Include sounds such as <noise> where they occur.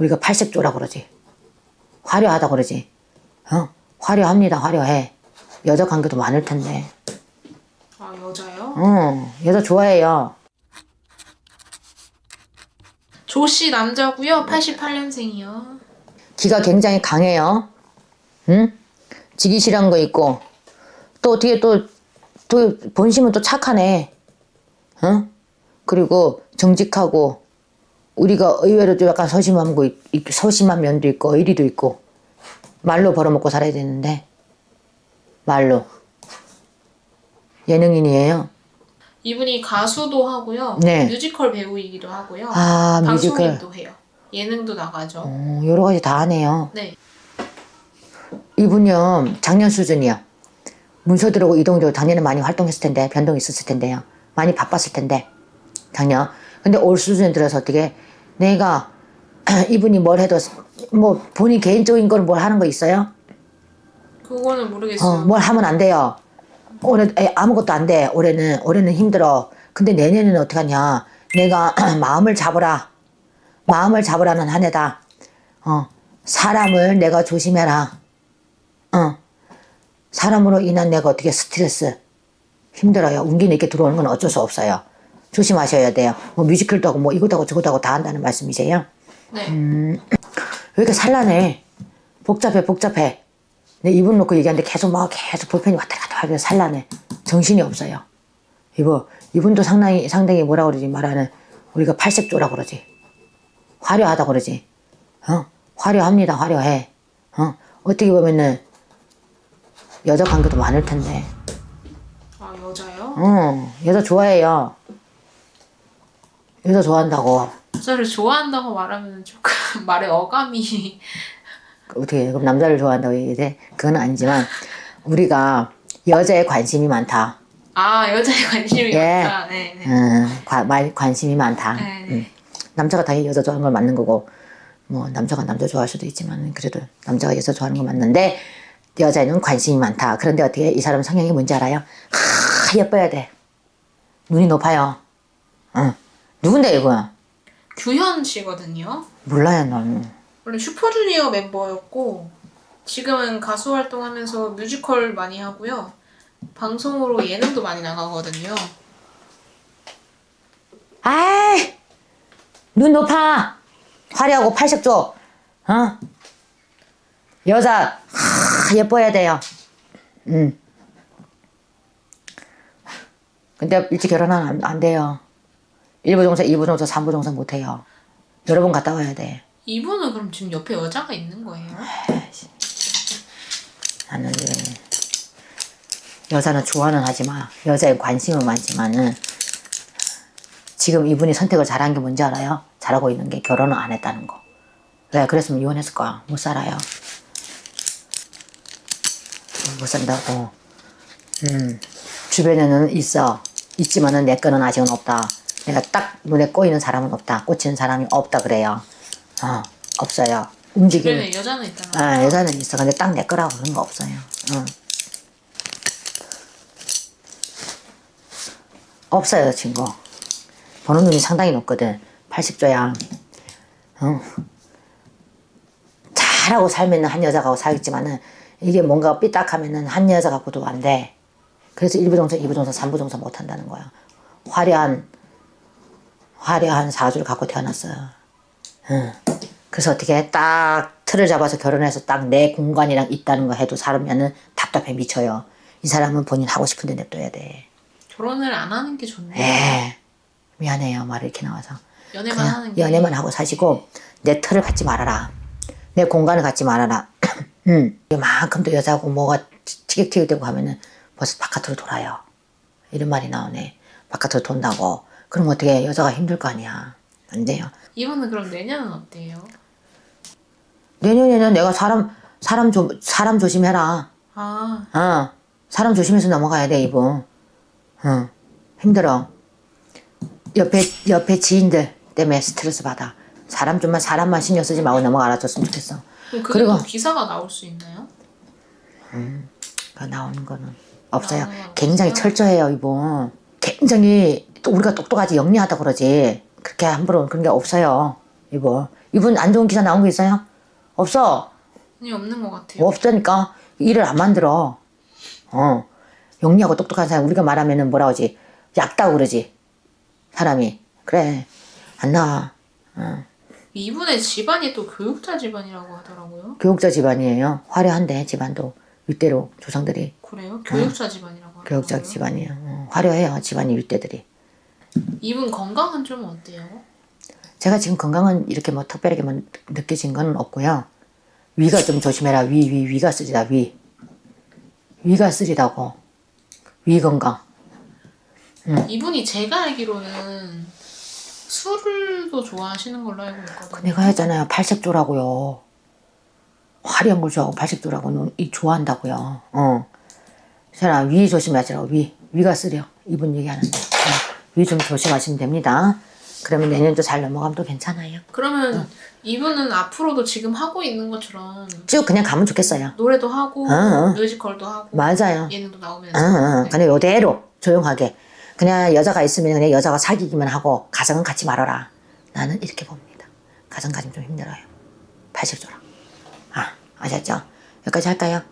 우리가 팔색조라 그러지. 화려하다 그러지. 어? 화려합니다. 화려해. 여자 관계도 많을 텐데. 아 여자요? 어, 여자 좋아해요. 조씨 남자고요. 88년생이요. 기가 굉장히 강해요. 응? 지기 싫은 거 있고. 또 어떻게 또, 또 본심은 또 착하네. 어? 그리고 정직하고, 우리가 의외로 좀 약간 소심한 거, 소심한 면도 있고, 의리도 있고, 말로 벌어먹고 살아야 되는데, 말로. 예능인이에요. 이분이 가수도 하고요. 네. 뮤지컬 배우이기도 하고요. 아, 뮤지컬. 방송인도 해요. 예능도 나가죠. 어, 여러 가지 다 하네요. 네. 이분요 작년 수준이요. 문서 들어오고 이동 들어오고 작년에 많이 활동했을 텐데 변동이 있었을 텐데요. 많이 바빴을 텐데 작년. 근데 올 수준에 들어서 어떻게 내가 <clears throat> 이분이 뭘 해도 뭐 본인 개인적인 걸 뭘 하는 거 있어요? 그거는 모르겠어요. 어, 뭘 하면 안 돼요. 올해 에, 아무것도 안 돼. 올해는 올해는 힘들어. 근데 내년에는 어떻게 하냐? 내가 <clears throat> 마음을 잡으라. 마음을 잡으라는 한 해다. 어, 사람을 내가 조심해라. 어, 사람으로 인한 내가 어떻게 스트레스 힘들어요. 운기는 이렇게 들어오는 건 어쩔 수 없어요. 조심하셔야 돼요. 뭐 뮤지컬도 하고 뭐 이것도 하고 저것도 하고 다 한다는 말씀이세요? 네. 왜 이렇게 산란해? 복잡해, 복잡해. 내 이분 놓고 얘기하는데 계속 막 계속 볼펜이 왔다 갔다 하고 산란해. 정신이 없어요. 이거, 이분도 상당히, 상당히 뭐라 그러지, 말하는, 우리가 팔색조라 그러지. 화려하다 그러지. 어? 화려합니다, 화려해. 어? 어떻게 보면은, 여자 관계도 많을 텐데. 아 여자요? 어, 여자 좋아해요. 여자 좋아한다고. 여자를 좋아한다고 말하면 조금 <laughs> 말의 어감이 어떻게 그럼 남자를 좋아한다고 얘기해? 그건 아니지만 우리가 여자에 관심이 많다. 아 여자에 관심이 예. 많다. 네. 네. 음, 관- 말- 관심이 많다. 네, 네. 음. 남자가 당연히 여자 좋아하는 건 맞는 거고 뭐 남자가 남자 좋아할 수도 있지만 그래도 남자가 여자 좋아하는 건 맞는데 여자에는 관심이 많다. 그런데 어떻게 이 사람 성향이 뭔지 알아요? 하, 예뻐야 돼. 눈이 높아요. 응. 누군데 이거? 규현 씨거든요. 몰라요 넌. 원래 슈퍼주니어 멤버였고 지금은 가수 활동하면서 뮤지컬 많이 하고요. 방송으로 예능도 많이 나가거든요. 아이, 눈 높아. 화려하고 팔색조. 어? 여자, 하, 예뻐야 돼요. 음. 근데 일찍 결혼하면 안, 안 돼요. 1부 종사, 2부 종사, 3부 종사 못 해요. 여러 번 갔다 와야 돼. 이분은 그럼 지금 옆에 여자가 있는 거예요? 나는 왜 여자는 좋아는 하지 마. 여자에 관심은 많지만은 지금 이분이 선택을 잘한 게 뭔지 알아요? 잘하고 있는 게 결혼을 안 했다는 거. 왜 그랬으면 이혼했을 거야. 못 살아요. 못 산다고. 음 주변에는 있어. 있지만은 내 거는 아직은 없다. 내가 딱 눈에 꼬이는 사람은 없다. 꽂히는 사람이 없다 그래요. 어 없어요. 움직이는. 주변에 여자는 있다는 아? 여자는 있어. 근데 딱 내 거라고 그런 거 없어요. 응. 없어요, 친구. 보는 눈이 상당히 높거든. 80조야. 응. 잘하고 살면 한 여자하고 살겠지만은 이게 뭔가 삐딱하면은 한 여자 갖고도 안 돼. 그래서 1부 정서, 2부 정서, 3부 정서 못 한다는 거야. 화려한, 화려한 사주를 갖고 태어났어요. 응. 그래서 어떻게 딱 틀을 잡아서 결혼해서 딱 내 공간이랑 있다는 거 해도 살면은 답답해 미쳐요. 이 사람은 본인 하고 싶은데 냅둬야 돼. 결혼을 안 하는 게 좋네요. 에 미안해요 말이 이렇게 나와서. 연애만 하는 게 연애만 하고 사시고 내 틀을 갖지 말아라. 내 공간을 갖지 말아라. <clears throat> 음, 이만큼도 여자고 뭐가 티- 티격태격되고 하면은 벌써 바깥으로 돌아요. 이런 말이 나오네. 바깥으로 돈다고. 그럼 어떻게 여자가 힘들 거 아니야. 안 돼요. 이분은 그럼 내년은 어때요? 내년에는 내가 사람 사람 조, 사람 조심해라. 아 어, 사람 조심해서 넘어가야 돼 이분. 어, 힘들어. 옆에 옆에 지인들 때문에 스트레스 받아. 사람 좀만 사람만 신경 쓰지 말고 넘어가라 줬으면 좋겠어. 그럼 그게 그리고- 또 기사가 나올 수 있나요? 그 나오는 거는 없어요. 건 굉장히 없어요? 철저해요 이분. 굉장히 또 우리가 똑똑하지 영리하다 그러지. 그렇게 함부로 그런 게 없어요 이분. 이분 안 좋은 기사 나온 거 있어요? 없어. 아니 없는 것 같아요. 없으니까 일을 안 만들어. 어. 영리하고 똑똑한 사람 우리가 말하면은 뭐라 하지? 얕다고 그러지. 사람이. 그래. 안 나와. 이분의 집안이 또 교육자 집안이라고 하더라고요. 교육자 집안이에요. 화려한데 집안도 윗대로 조상들이 그래요? 교육자 집안이라고 하더라고요. 교육자 집안이에요. 어, 화려해요. 집안이 윗대들이. 이분 건강은 좀 어때요? 제가 지금 건강은 이렇게 뭐 특별하게 뭐 느껴진 건 없고요. 위가 좀 조심해라. 위, 위, 위가 쓰리다. 위. 위가 쓰리다고. 위 건강. 이분이 제가 알기로는 술도 좋아하시는 걸로 알고 있거든요. 내가 했잖아요. 팔색조라고요. 화려한 걸 좋아하고 팔색조라고는 이 좋아한다고요. 어. 자, 위 조심하시라고. 위. 위가 쓰려. 이분 얘기하는데. 위 좀 조심하시면 됩니다. 그러면 내년도 잘 넘어가면 또 괜찮아요. 그러면 이분은 앞으로도 지금 하고 있는 것처럼 쭉 그냥 가면 좋겠어요. 노래도 하고 어, 어. 뮤지컬도 하고 맞아요. 예능도 나오면서 응, 응. 네. 그냥 요대로 조용하게. 그냥 여자가 있으면 그냥 여자가 사귀기만 하고 가정은 같이 말아라. 나는 이렇게 봅니다. 가정 가지면 좀 힘들어요. 80조라. 아, 아셨죠? 여기까지 할까요?